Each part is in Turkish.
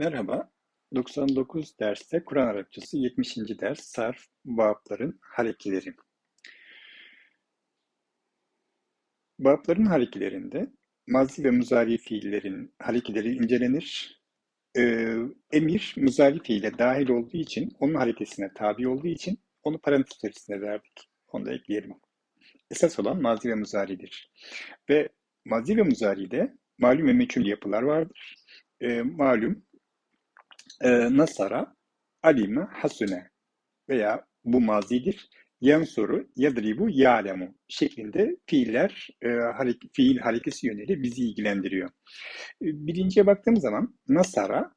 Merhaba, 99 derste Kur'an Arapçası 70. ders sarf vapların harekeleri. Vapların harekelerinde mazi ve muzari fiillerin harekeleri incelenir. Ee, emir muzari fiile dahil olduğu için, onun harekesine tabi olduğu için onu parantez içerisine verdik. Onu da ekleyelim. Esas olan mazi ve muzaridir. Ve mazi ve muzaride malum ve meçhul yapılar vardır. Ee, malum e, nasara, alime, hasune veya bu mazidir. Yansuru, yadribu, ya'lemu şeklinde fiiller, e, hareke, fiil harekesi yöneli bizi ilgilendiriyor. E, birinciye baktığımız zaman nasara,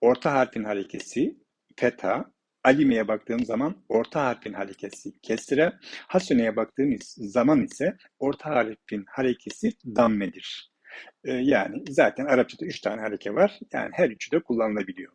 orta harfin harekesi, feta, alime'ye baktığım zaman orta harfin harekesi kesre, hasune'ye baktığımız zaman ise orta harfin harekesi dammedir. E, yani zaten Arapçada üç tane hareke var. Yani her üçü de kullanılabiliyor.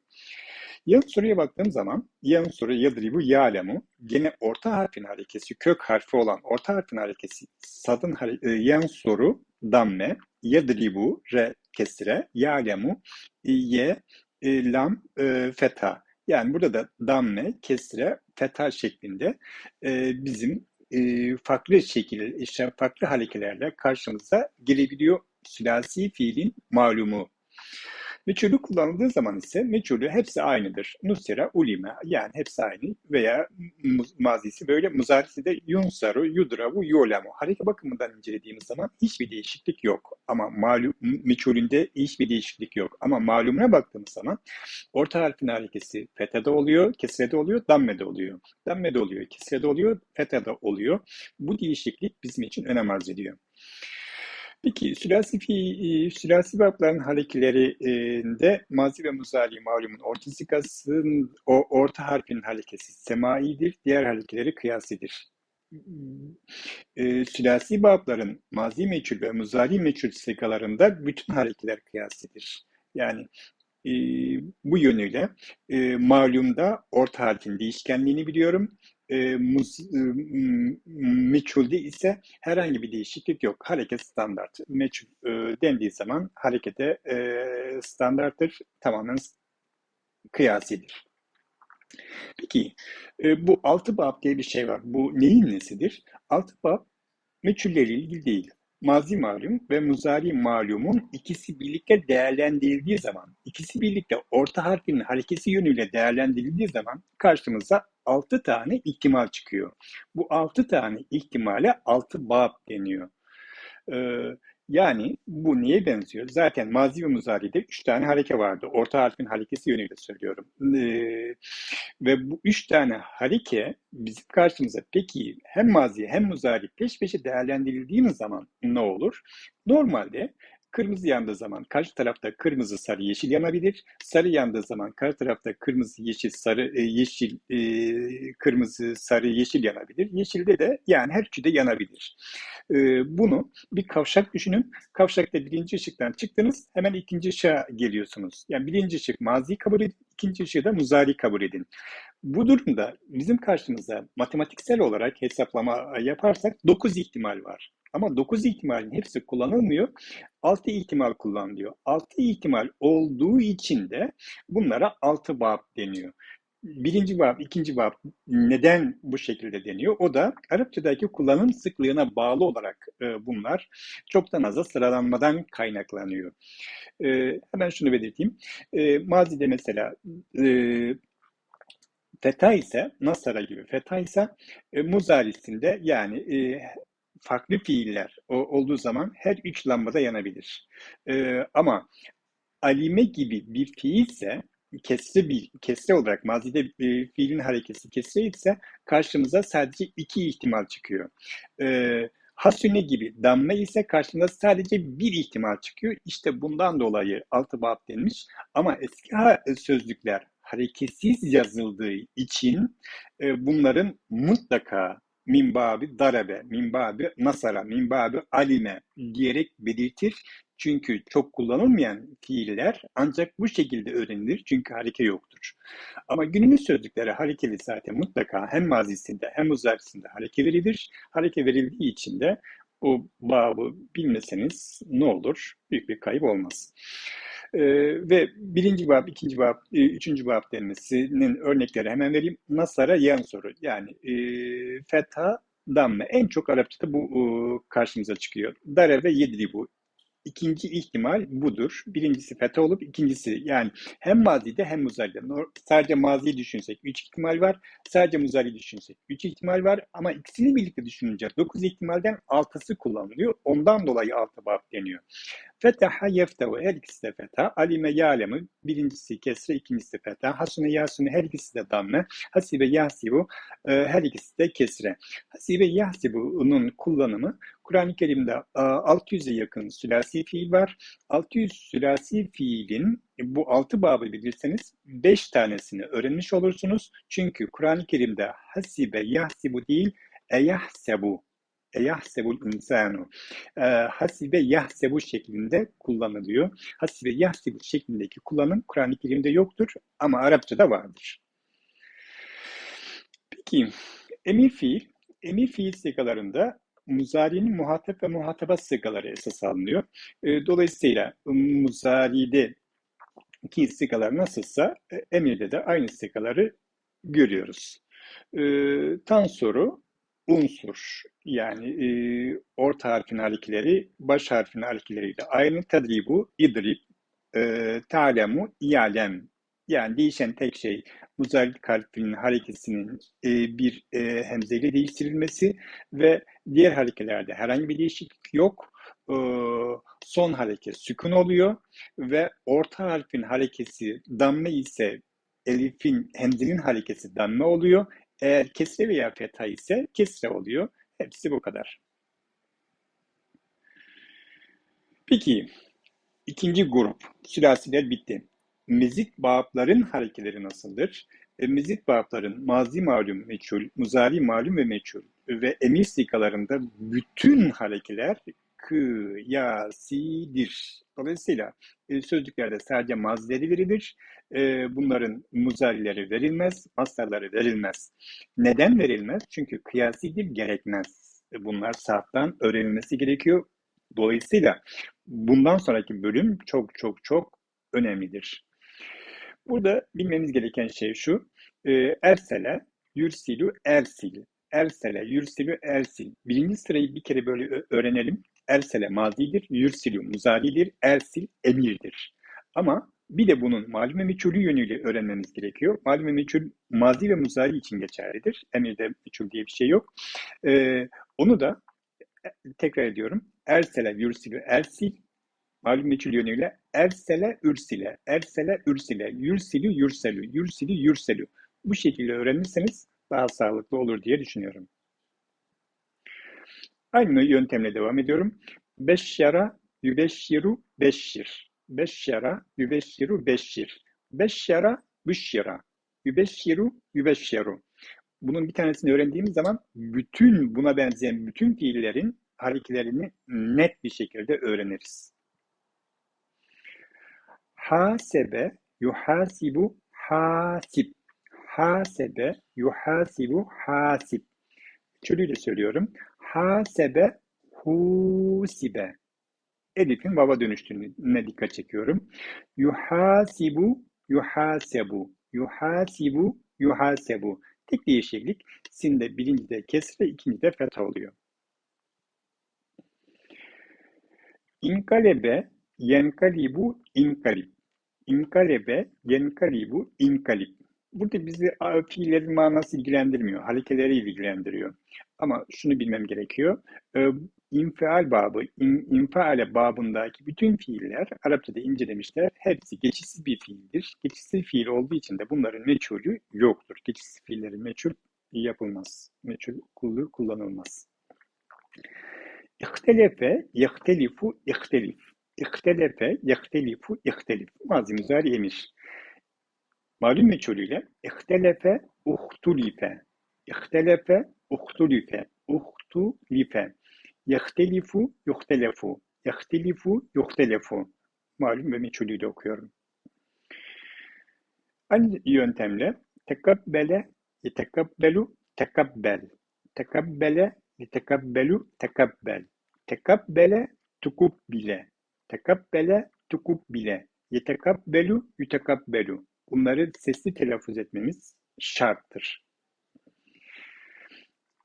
Yan soruya baktığım zaman yan soru yadribu ya'lemu gene orta harfin harekesi kök harfi olan orta harfin harekesi sadın e, yan soru damme yadribu re kesire. Ya'lemu ye e, lam e, feta. Yani burada da damme kesire feta şeklinde e, bizim e, farklı şekilde işte farklı harekelerle karşımıza gelebiliyor. Sülasi fiilin malumu Meçhulü kullanıldığı zaman ise meçhulü hepsi aynıdır. Nusira, ulime yani hepsi aynı veya mazisi böyle muzarisi de yunsaru, yudravu, yolemu. Hareke bakımından incelediğimiz zaman hiçbir değişiklik yok. Ama malum meçhulünde hiçbir değişiklik yok. Ama malumuna baktığımız zaman orta harfin harekesi fetede oluyor, kesrede oluyor, dammede oluyor. Dammede oluyor, kesrede oluyor, fetede oluyor. Bu değişiklik bizim için önem arz ediyor. Peki sülasi, fi, e, sülasi verbların harekelerinde mazi ve muzari malumun orta sikasının o orta harfin harekesi semaidir, diğer harekeleri kıyasidir. E, sülasi babların mazi meçhul ve muzari meçhul sikalarında bütün harekeler kıyasidir. Yani e, bu yönüyle e, malumda orta harfin değişkenliğini biliyorum e, muz, e, meçhulde ise herhangi bir değişiklik yok. Hareket standart. Meçhul e, dendiği zaman harekete e, standarttır. Tamamen kıyasidir. Peki e, bu altı bab diye bir şey var. Bu neyin nesidir? Altı bab meçhullerle ilgili değil mazi malum ve muzari malumun ikisi birlikte değerlendirildiği zaman, ikisi birlikte orta harfin harekesi yönüyle değerlendirildiği zaman karşımıza altı tane ihtimal çıkıyor. Bu altı tane ihtimale altı bab deniyor. Ee, yani bu niye benziyor? Zaten mazi ve muzari'de üç tane hareke vardı. Orta harfin harekesi yönüyle söylüyorum. Ee, ve bu üç tane hareke bizim karşımıza peki hem mazi hem muzari peş peşe değerlendirildiğimiz zaman ne olur? Normalde Kırmızı yandığı zaman karşı tarafta kırmızı, sarı, yeşil yanabilir. Sarı yandığı zaman karşı tarafta kırmızı, yeşil, sarı, e, yeşil, e, kırmızı, sarı, yeşil yanabilir. Yeşilde de yani her üçü de yanabilir. E, bunu bir kavşak düşünün. Kavşakta birinci ışıktan çıktınız hemen ikinci ışığa geliyorsunuz. Yani birinci ışık mazi kabul edin, ikinci ışığı da muzari kabul edin. Bu durumda bizim karşımıza matematiksel olarak hesaplama yaparsak 9 ihtimal var. Ama 9 ihtimalin hepsi kullanılmıyor. 6 ihtimal kullanılıyor. 6 ihtimal olduğu için de bunlara 6 bab deniyor. Birinci bab, ikinci bab neden bu şekilde deniyor? O da Arapçadaki kullanım sıklığına bağlı olarak e, bunlar çoktan aza sıralanmadan kaynaklanıyor. E, hemen şunu belirteyim. E, mazide mesela e, feta ise, nasara gibi feta ise e, muzarisinde yani e, farklı fiiller olduğu zaman her üç lambada yanabilir. Ee, ama alime gibi bir fiilse kesre bir kesre olarak mazide e, fiilin hareketi kesre ise karşımıza sadece iki ihtimal çıkıyor. Ee, Hasüne gibi damme ise karşımıza sadece bir ihtimal çıkıyor. İşte bundan dolayı altı bab denmiş. Ama eski sözlükler hareketsiz yazıldığı için e, bunların mutlaka minbabi darebe, minbabi nasara, minbabi alime diyerek belirtir. Çünkü çok kullanılmayan fiiller ancak bu şekilde öğrenilir çünkü hareke yoktur. Ama günümüz sözlükleri harekeli zaten mutlaka hem mazisinde hem uzarisinde hareke verilir. Hareke verildiği için de bu babı bilmeseniz ne olur? Büyük bir kayıp olmaz. E, ve birinci bab, ikinci bab, e, üçüncü bab denmesinin örnekleri hemen vereyim. Nasara yan soru. Yani e, fetha, damme. En çok Arapçada bu e, karşımıza çıkıyor. Dare ve yedri bu. İkinci ihtimal budur. Birincisi fetha olup ikincisi yani hem mazide hem muzaride. Sadece maziyi düşünsek 3 ihtimal var. Sadece muzari düşünsek 3 ihtimal var. Ama ikisini birlikte düşününce 9 ihtimalden 6'sı kullanılıyor. Ondan dolayı 6 bab deniyor. Fetaha yeftehu her ikisi de fetha. Alime yalemi birincisi kesre ikincisi fetha. Hasune yasune her ikisi de damme. Hasibe yasibu e, her ikisi de kesre. Hasibe yasibu'nun kullanımı Kur'an-ı Kerim'de 600'e yakın sülasi fiil var. 600 sülasi fiilin bu altı babı bilirseniz 5 tanesini öğrenmiş olursunuz. Çünkü Kur'an-ı Kerim'de hasibe yahsibu değil eyahsebu eyahsebul insanu e, hasibe yahsebu şeklinde kullanılıyor. Hasibe yahsebu şeklindeki kullanım Kur'an-ı Kerim'de yoktur ama Arapçada vardır. Peki emir fiil, emir fiil sigalarında muzari'nin muhatap ve muhataba sıgaları esas alınıyor. E, dolayısıyla muzari'de ki sıgalar nasılsa e, emirde de aynı sıgaları görüyoruz. E, tan soru unsur yani e, orta harfin harfleri baş harfin harfleriyle aynı tadribu, idrib, e, talemu, iyalem yani değişen tek şey muzarrik harfinin harekesinin e, bir e, hemzeyle değiştirilmesi ve diğer harekelerde herhangi bir değişiklik yok. E, son hareket sükun oluyor ve orta harfin harekesi damme ise elifin hemzenin harekesi damme oluyor. Eğer kesre veya fetha ise kesre oluyor. Hepsi bu kadar. Peki, ikinci grup, sülasiler bitti. Mezit bağıpların harekeleri nasıldır? E, mezit bağıpların mazi malum meçhul, muzari malum ve meçhul ve emir sikalarında bütün harekeler kıyasidir. Dolayısıyla e, sözlüklerde sadece mazileri verilir. E, bunların muzarileri verilmez, mastarları verilmez. Neden verilmez? Çünkü kıyasidir, gerekmez. E, bunlar saatten öğrenilmesi gerekiyor. Dolayısıyla bundan sonraki bölüm çok çok çok önemlidir. Burada bilmeniz gereken şey şu. Ersele, yürsilu, ersil. Ersele, yürsilü, ersil. Birinci sırayı bir kere böyle öğrenelim. Ersele mazidir, yürsilü muzaridir, ersil emirdir. Ama bir de bunun malum meçhulü yönüyle öğrenmemiz gerekiyor. Malum ve meçhul mazi ve muzari için geçerlidir. Emirde meçhul diye bir şey yok. Ee, onu da e, tekrar ediyorum. Ersele, yürsilü, ersil malum meçhul yönüyle ersele, ürsile, ersele, ürsile, yürsilü, yürselü, yürsilü, yürselü. Bu şekilde öğrenirseniz daha sağlıklı olur diye düşünüyorum. Aynı yöntemle devam ediyorum. Beşşara yübeşşiru beşşir. Beşşara yübeşşiru beşşir. Beşşara büşşira. Yübeşşiru yübeşşiru. Bunun bir tanesini öğrendiğimiz zaman bütün buna benzeyen bütün fiillerin harekelerini net bir şekilde öğreniriz. Hasebe yuhasibu hasib. Hasebe yuhasibu hasib. Şöyle söylüyorum. Hasebe husibe. Elif'in baba dönüştüğüne dikkat çekiyorum. Yuhasibu yuhasebu. Yuhasibu yuhasebu. Tek değişiklik sinde birincide kesre ikincide fetha oluyor. İnkalebe yenkalibu inkalib. İnkalebe yenkalibu inkalib. Burada bizi fiillerin manası ilgilendirmiyor, harekeleri ilgilendiriyor. Ama şunu bilmem gerekiyor. E, infial babı, in, infiale babındaki bütün fiiller Arapçada incelemişler. Hepsi geçişsiz bir fiildir. Geçişsiz fiil olduğu için de bunların meçhulü yoktur. Geçişsiz fiillerin meçhul yapılmaz. Meçhul kullanılmaz. İhtelefe, yehtelifu, ihtelif. İhtelefe, yehtelifu, ihtelif. Mazi müzari emir. Malum meçhulüyle ihtelefe, uhtulife. İhtelefe, uhtulife. Uhtulife. Yehtelifu, yuhtelefu. Yehtelifu, yuhtelefu. Malum ve meçhulüyle okuyorum. Aynı yöntemle tekabbele, yetekabbelu, tekabbel. Tekabbele, yetekabbelu, tekabbel. Tekabbele, tukubbile. Tekabbele, tukubbile. Yetekabbelu, yütekabbelu. Bunları sesli telaffuz etmemiz şarttır.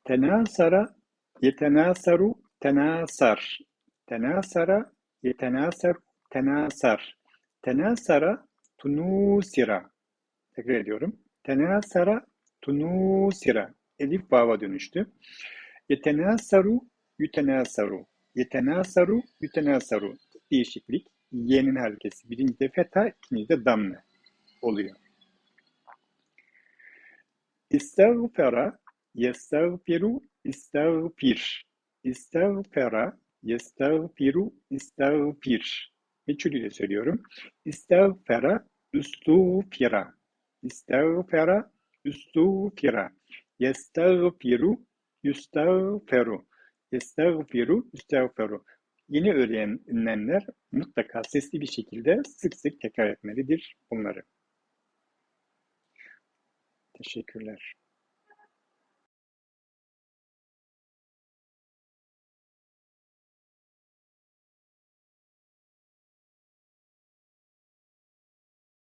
Tenasara, yetenasaru, tenasar. Tenasara, yetenasar, tenasar. Tenasara, tunusira. Tekrar ediyorum. Tenasara, tunusira. Elif vava dönüştü. Yetenasaru, yütenasaru. Yetenasaru, yütenasaru. Değişiklik. Y'nin harekesi. Birinci de feta, ikinci de damme oluyor. İstağfera, yestağfiru, istağfir. İstağfera, yestağfiru, istağfir. Meçhulüyle söylüyorum. İstağfera, üstûfira. İstağfera, üstûfira. Yestağfiru, yüstağferu. Yestağfiru, yüstağferu. Yeni öğrenenler mutlaka sesli bir şekilde sık sık tekrar etmelidir bunları. Teşekkürler.